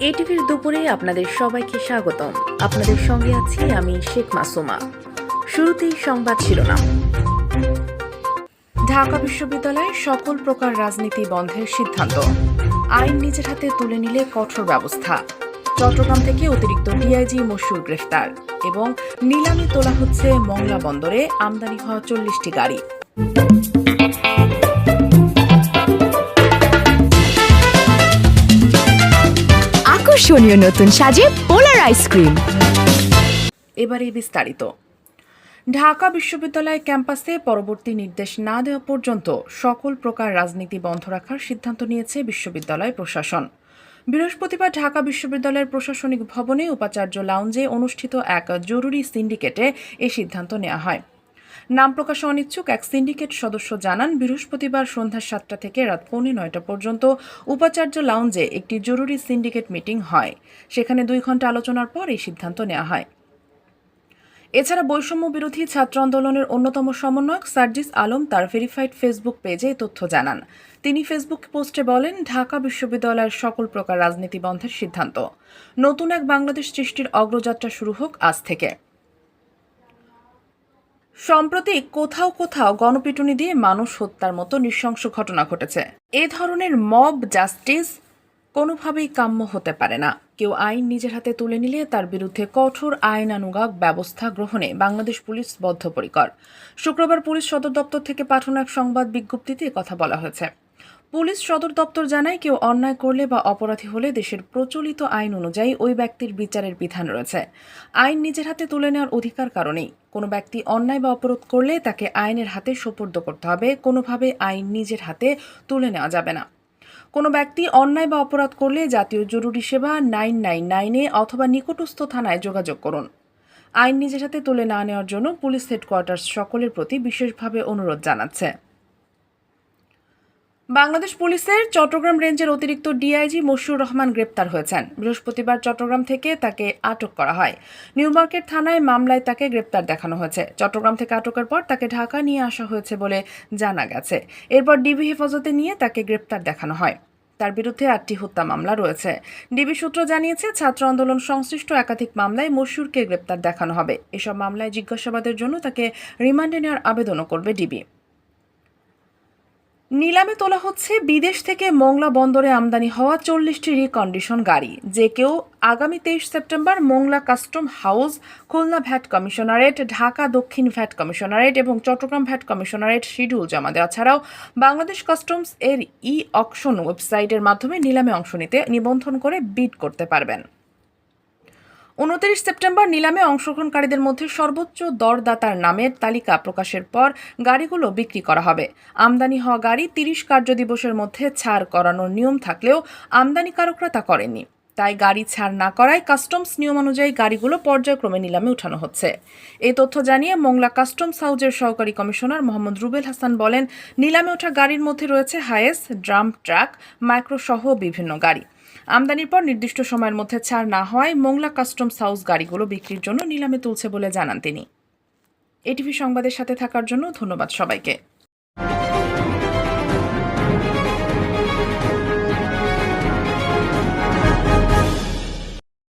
এটিভির দুপুরে আপনাদের সবাইকে স্বাগতম। আপনাদের সঙ্গে আছি আমি শেখ মাসুমা। শুরুতেই সংবাদ শিরোনাম। ঢাকা বিশ্ববিদ্যালয়ে সকল প্রকার রাজনীতি বন্ধের সিদ্ধান্ত। আইন নিজের হাতে তুলে নিলে কঠোর ব্যবস্থা। চট্টগ্রাম থেকে অতিরিক্ত ডিআইজি মশুর গ্রেফতার এবং নিলামে তোলা হচ্ছে মংলা বন্দরে আমদানি হওয়া চল্লিশটি গাড়ি। আকর্ষণীয় নতুন সাজে পোলার আইসক্রিম এবারে বিস্তারিত। ঢাকা বিশ্ববিদ্যালয় ক্যাম্পাসে পরবর্তী নির্দেশ না দেওয়া পর্যন্ত সকল প্রকার রাজনীতি বন্ধ রাখার সিদ্ধান্ত নিয়েছে বিশ্ববিদ্যালয় প্রশাসন। বৃহস্পতিবার ঢাকা বিশ্ববিদ্যালয়ের প্রশাসনিক ভবনে উপাচার্য লাউঞ্জে অনুষ্ঠিত এক জরুরি সিন্ডিকেটে এ সিদ্ধান্ত নেওয়া হয়। নাম প্রকাশে অনিচ্ছুক এক সিন্ডিকেট সদস্য জানান, বৃহস্পতিবার সন্ধ্যা সাতটা থেকে রাত পৌনে নয়টা পর্যন্ত উপাচার্য লাউঞ্জে একটি জরুরি সিন্ডিকেট মিটিং হয়। সেখানে দুই ঘণ্টা আলোচনার পর এই সিদ্ধান্ত নেওয়া হয়। এছাড়া বৈষম্য বিরোধী ছাত্র আন্দোলনের অন্যতম সমন্বয়ক সার্জিস আলম তার ভেরিফাইড ফেসবুক পেজে তথ্য জানান। তিনি ফেসবুক পোস্টে বলেন, ঢাকা বিশ্ববিদ্যালয়ের সকল প্রকার রাজনীতি বন্ধের সিদ্ধান্ত। নতুন এক বাংলাদেশ সৃষ্টির অগ্রযাত্রা শুরু হোক আজ থেকে। সম্প্রতি কোথাও কোথাও গণপিটুনি দিয়ে মানুষ হত্যার মতো নৃশংস ঘটনা ঘটেছে। এ ধরনের মব জাস্টিস কোনোভাবেই কাম্য হতে পারে না। কেউ আইন নিজের হাতে তুলে নিলে তার বিরুদ্ধে কঠোর আইনানুগাক ব্যবস্থা গ্রহণে বাংলাদেশ পুলিশ বদ্ধপরিকর। শুক্রবার পুলিশ সদর দপ্তর থেকে পাঠানো এক সংবাদ বিজ্ঞপ্তিতে কথা বলা হয়েছে। পুলিশ সদর দপ্তর জানায় কেউ অন্যায় করলে বা অপরাধী হলে দেশের প্রচলিত আইন অনুযায়ী ওই ব্যক্তির বিচারের বিধান রয়েছে। আইন নিজের হাতে তুলে নেওয়ার অধিকার কারণেই। কোনো ব্যক্তি অন্যায় বা অপরাধ করলে তাকে আইনের হাতে সোপর্দ করতে হবে। কোনোভাবে আইন নিজের হাতে তুলে নেওয়া যাবে না। কোনো ব্যক্তি অন্যায় বা অপরাধ করলে জাতীয় জরুরি সেবা নাইন নাইন নাইনে অথবা নিকটস্থ থানায় যোগাযোগ করুন। আইন নিজের হাতে তুলে না নেওয়ার জন্য পুলিশ হেডকোয়ার্টার্স সকলের প্রতি বিশেষভাবে অনুরোধ জানাচ্ছে। বাংলাদেশ পুলিশের চট্টগ্রাম রেঞ্জের অতিরিক্ত ডিআইজি মশিউর রহমান গ্রেপ্তার হয়েছেন। বৃহস্পতিবার চট্টগ্রাম থেকে তাকে আটক করা হয়। নিউ মার্কেট থানায় মামলায় তাকে গ্রেপ্তার দেখানো হয়েছে। চট্টগ্রাম থেকে আটকের পর তাকে ঢাকা নিয়ে আসা হয়েছে বলে জানা গেছে। এরপর ডিবি হেফাজতে নিয়ে তাকে গ্রেপ্তার দেখানো হয়। তার বিরুদ্ধে আটটি হত্যা মামলা রয়েছে। ডিবি সূত্র জানিয়েছে, ছাত্র আন্দোলন সংশ্লিষ্ট একাধিক মামলায় মশিউরকে গ্রেপ্তার দেখানো হবে। এসব মামলায় জিজ্ঞাসাবাদের জন্য তাকে রিমান্ডে নেওয়ার আবেদনও করবে ডিবি। নিলামে তোলা হচ্ছে বিদেশ থেকে মোংলা বন্দরে আমদানি হওয়া চল্লিশটি রিকন্ডিশন গাড়ি, যে কেউ আগামী তেইশ September Mongla custom house, Khulna VAT commissionerate, Dhaka দক্ষিণ ভ্যাট কমিশনারেট এবং চট্টগ্রাম ভ্যাট কমিশনারেট শিডিউল জমা দেওয়া ছাড়াও বাংলাদেশ কাস্টমস এর ই অকশন ওয়েবসাইটের মাধ্যমে নিলামে অংশ নিতে নিবন্ধন করে বিড করতে পারবেন। উনত্রিশ সেপ্টেম্বর নিলামে অংশগ্রহণকারীদের মধ্যে সর্বোচ্চ দরদাতার নামের তালিকা প্রকাশের পর গাড়িগুলো বিক্রি করা হবে। আমদানি হওয়া গাড়ি তিরিশ কার্যদিবসের মধ্যে ছাড় করানোর নিয়ম থাকলেও আমদানিকারকরা তা করেনি তাই গাড়ি ছাড় না করায় কাস্টমস নিয়ম অনুযায়ী গাড়িগুলো পর্যায়ক্রমে নিলামে উঠানো হচ্ছে। এই তথ্য জানিয়ে মোংলা কাস্টমস হাউজের সহকারী কমিশনার মোহাম্মদ রুবেল হাসান বলেন, নিলামে ওঠা গাড়ির মধ্যে রয়েছে হায়েস ড্রাম ট্রাক মাইক্রোসহ বিভিন্ন গাড়ি। আমদানির পর নির্দিষ্ট সময়ের মধ্যে ছাড় না হওয়ায় মোংলা কাস্টমস হাউস গাড়িগুলো বিক্রির জন্য নিলামে তুলছে বলে জানান তিনি। এটিভি সংবাদের সাথে থাকার জন্য ধন্যবাদ সবাইকে।